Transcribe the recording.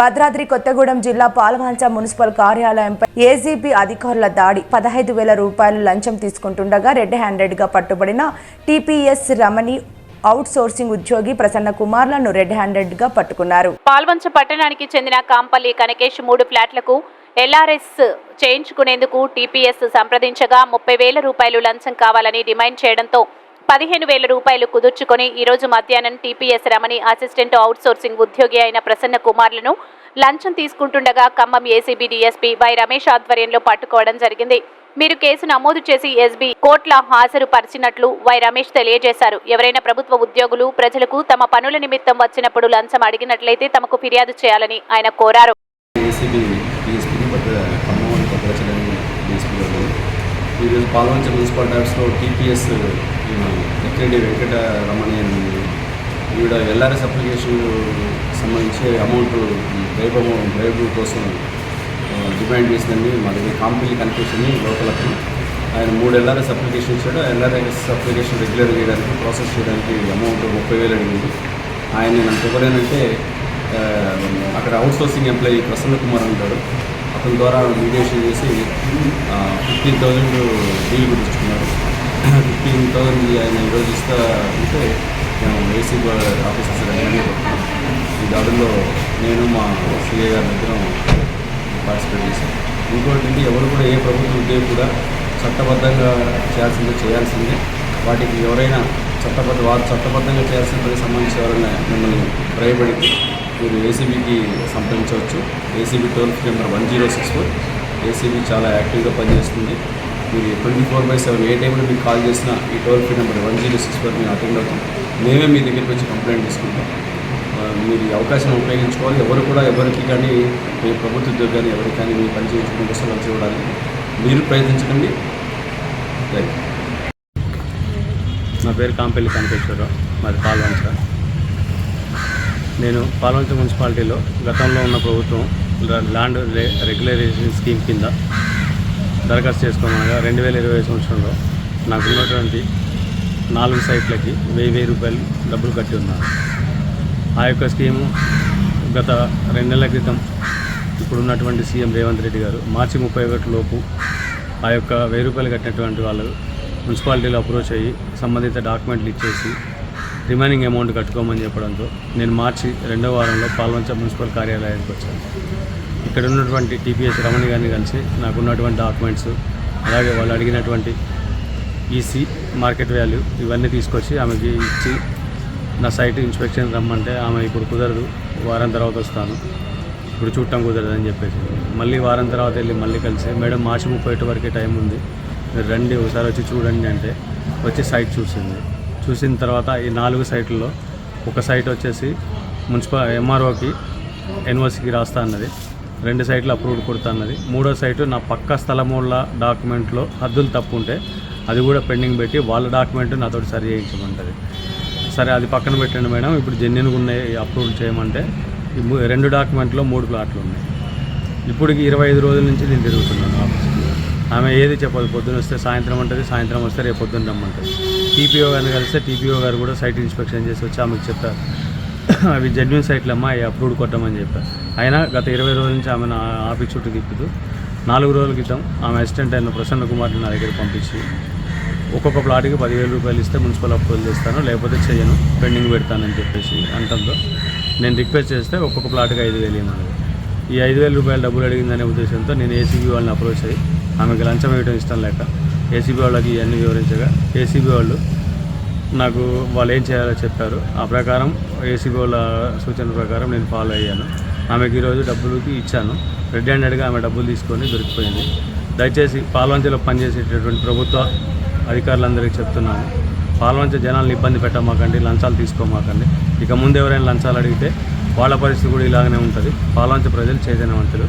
భద్రాద్రి కొత్తగూడెం జిల్లా Palvancha municipal కార్యాలయంపై ACB అధికారుల దాడి. పదహైదు వేల రూపాయలు లంచం తీసుకుంటుండగా రెడ్ హ్యాండెడ్గా పట్టుబడిన టీపీఎస్ రమణి అవుట్ సోర్సింగ్ ఉద్యోగి ప్రసన్న కుమార్లను రెడ్ హ్యాండెడ్గా పట్టుకున్నారు. పాల్వంచ పట్టణానికి చెందిన కాంపల్లి కనకేష్ మూడు ఫ్లాట్లకు ఎల్ఆర్ఎస్ చేయించుకునేందుకు టీపీఎస్ సంప్రదించగా ముప్పై వేల రూపాయలు లంచం కావాలని డిమాండ్ చేయడంతో పదిహేను వేల రూపాయలు కుదుర్చుకొని ఈరోజు మధ్యాహ్నం టీపీఎస్ రమణి అసిస్టెంట్ అవుట్సోర్సింగ్ ఉద్యోగి అయిన ప్రసన్న కుమార్లను లంచం తీసుకుంటుండగా Khammam ACB DSP Y Ramesh ఆధ్వర్యంలో పట్టుకోవడం జరిగింది. మీరు కేసు నమోదు చేసి ఎస్బీ కోర్టుల హాజరుపరిచినట్లు వై రమేష్ తెలియజేశారు. ఎవరైనా ప్రభుత్వ ఉద్యోగులు ప్రజలకు తమ పనుల నిమిత్తం వచ్చినప్పుడు లంచం అడిగినట్లయితే తమకు ఫిర్యాదు చేయాలని ఆయన కోరారు. ఈరోజు పాల్వంచ మున్సిపల్ ట్యాక్స్లో టీపీఎస్ ఎక్కడి వెంకట రమణి అని ఈవిడ ఎల్ఆర్ఎస్ అప్లికేషన్ సంబంధించి అమౌంట్ బ్రైబ్ అమౌంట్ బ్రైబ్ కోసం డిమాండ్ చేసిందండి. మా దగ్గర కాంపెనీ కనిపించింది లోకలకు ఆయన మూడు ఎల్ఆర్ఎస్ అప్లికేషన్ ఇచ్చాడు. ఎల్ఆర్ఎస్ అప్లికేషన్ రెగ్యులర్ చేయడానికి ప్రాసెస్ చేయడానికి అమౌంట్ ముప్పై వేలు అడిగింది. ఆయన నన్ను ఎవరైనంటే అంటే అక్కడ outsourcing employee Prasanna Kumar అంటాడు అతని ద్వారా మీడియేషన్ చేసి ఫిఫ్టీన్ థౌజండ్ డీల్ కుట్టించుకున్నారు. ఫిఫ్టీన్ థౌజండ్ ఆయన ఈరోజు ఇస్తా అంటే మేము ఏసీ ఆఫీసర్స్ ఈ దాడుల్లో నేను మా సిఏ గారి దగ్గర పార్టిసిపేట్ చేశాం. ఇంకోటి ఎవరు కూడా ఏ ప్రభుత్వ ఉద్యోగి కూడా చట్టబద్ధంగా చేయాల్సిందే చేయాల్సిందే. వాటికి ఎవరైనా చట్టబద్ధ వారు చట్టబద్ధంగా చేయాల్సిన పనికి సంబంధించి ఎవరైనా మిమ్మల్ని భయపడి మీరు ఏసీబీకి సంప్రదించవచ్చు. ACB toll free number one zero six four ACB చాలా యాక్టివ్గా పనిచేస్తుంది. మీరు ట్వంటీ ఫోర్ బై సెవెన్ ఏ టైంలో మీకు కాల్ చేసినా ఈ toll free number one zero six four మేము అటెండ్ అవుతాం. మేమే మీ దగ్గరికి వచ్చి కంప్లైంట్ తీసుకుంటాం. మీరు ఈ అవకాశం ఉపయోగించుకోవాలి. ఎవరు కూడా ఎవరికి కానీ మీ ప్రభుత్వ ఉద్యోగాన్ని ఎవరికి కానీ మీ పని చేయించుకునే కోసం మీరు ప్రయత్నించకండి. థ్యాంక్ యూ నా పేరు కాంపల్లి కనకేశ్వరరావు మాది పాల్వంచ నేను పాల్వంచ మున్సిపాలిటీలో గతంలో ఉన్న ప్రభుత్వం ల్యాండ్ రె- రెగ్యులరైజేషన్ స్కీమ్ కింద దరఖాస్తు చేసుకోమనగా రెండు వేల ఇరవై సంవత్సరంలో నాకు ఉన్నటువంటి నాలుగు సైట్లకి వెయ్యి వెయ్యి రూపాయలు డబ్బులు కట్టి ఉన్నాను ఆ యొక్క స్కీము గత రెండు నెలల క్రితం ఇప్పుడున్నటువంటి సీఎం రేవంత్ రెడ్డి గారు మార్చి ముప్పై ఒకటి లోపు ఆ యొక్క వెయ్యి రూపాయలు కట్టినటువంటి వాళ్ళు మున్సిపాలిటీలో అప్రోచ్ అయ్యి సంబంధిత డాక్యుమెంట్లు ఇచ్చేసి రిమైనింగ్ అమౌంట్ కట్టుకోమని చెప్పడంతో నేను మార్చి రెండో వారంలో పాల్వంచ మున్సిపల్ కార్యాలయానికి వచ్చాను. ఇక్కడ ఉన్నటువంటి టీపీఎస్ రమణి గారిని కలిసి నాకు ఉన్నటువంటి డాక్యుమెంట్స్ అలాగే వాళ్ళు అడిగినటువంటి ఈసీ మార్కెట్ వాల్యూ ఇవన్నీ తీసుకొచ్చి ఆమెకి ఇచ్చి నా సైట్ ఇన్స్పెక్షన్ రమ్మంటే ఆమె ఇప్పుడు కుదరదు వారం తర్వాత వస్తాను. ఇప్పుడు చూడటం కుదరదు అని చెప్పేసి. మళ్ళీ వారం తర్వాత వెళ్ళి మళ్ళీ కలిసి మేడం మార్చి ముప్పై వరకే టైం ఉంది మీరు రండి ఒకసారి వచ్చి చూడండి అంటే వచ్చి సైట్ చూసింది. చూసిన తర్వాత ఈ నాలుగు సైట్లలో ఒక సైట్ వచ్చేసి మున్సిపల్ ఎంఆర్ఓకి ఎన్ఓసికి రాస్తా అన్నది. రెండు సైట్లు అప్రూవ్డ్ కొడతా అన్నది. మూడో సైటు నా పక్క స్థలముల డాక్యుమెంట్లో హద్దులు తప్పు ఉంటే అది కూడా పెండింగ్ పెట్టి వాళ్ళ డాక్యుమెంట్ నాతో సరి చేయించమంటుంది. సరే అది పక్కన పెట్టండి మేడం. ఇప్పుడు జెన్యున్గా ఉన్నాయి అప్రూవ్ చేయమంటే రెండు డాక్యుమెంట్లో మూడు ప్లాట్లు ఉన్నాయి. ఇప్పటికి ఇరవై ఐదు రోజుల నుంచి నేను తిరుగుతున్నాను ఆఫీస్కి. ఆమె ఏది చెప్పదు పొద్దున వస్తే సాయంత్రం ఉంటుంది సాయంత్రం వస్తే రేపు పొద్దున్న రమ్మంటుంది. టీపీఓ గారిని కలిస్తే టీపీఓ గారు కూడా సైట్ ఇన్స్పెక్షన్ చేసి వచ్చి ఆమెకు చెప్పారు. అవి జెన్యున్ సైట్లు అమ్మా అవి అప్రూవ్డ్ కొట్టమని చెప్పారు. అయినా గత ఇరవై రోజుల నుంచి ఆమె నా ఆఫీస్ చుట్టూ తిప్పుతూ నాలుగు రోజుల క్రితం ఆమె అసిస్టెంట్ అయిన ప్రసన్న కుమార్ని నా దగ్గర పంపించి ఒక్కొక్క ప్లాట్కి పదివేల రూపాయలు ఇస్తే మున్సిపల్ అప్రూవల్ చేస్తాను లేకపోతే చేయను పెండింగ్ పెడతానని చెప్పేసి అంటంతో నేను రిక్వెస్ట్ చేస్తే ఒక్కొక్క ప్లాట్కి ఐదు వేలు ఇవ్వమన్నది ఈ ఐదు వేల రూపాయలు డబ్బులు అడిగిందనే ఉద్దేశంతో నేను ఏసీబీ వాళ్ళని అప్రోచ్ అయ్యి ఆమెకి లంచం వేయడం ఇష్టం లేక ఏసీబీ వాళ్ళకి ఇవన్నీ వివరించగా ఏసీబీ వాళ్ళు నాకు వాళ్ళు ఏం చేయాలో చెప్పారు. ఆ ప్రకారం ఏసీబీ వాళ్ళ సూచన ప్రకారం నేను ఫాలో అయ్యాను. ఆమెకి ఈరోజు డబ్బులకి ఇచ్చాను. రెడ్ హ్యాండెడ్గా ఆమె డబ్బులు తీసుకొని దొరికిపోయింది. దయచేసి పాల్వంచలో పనిచేసేటటువంటి ప్రభుత్వ అధికారులందరికీ చెప్తున్నాను. పాల్వంచ జనాలను ఇబ్బంది పెట్టమాకండి లంచాలు తీసుకోమాకండి. ఇక ముందు ఎవరైనా లంచాలు అడిగితే వాళ్ళ పరిస్థితి కూడా ఇలాగనే ఉంటుంది. పాల్వంచ ప్రజలు చైతన్యవంతులు.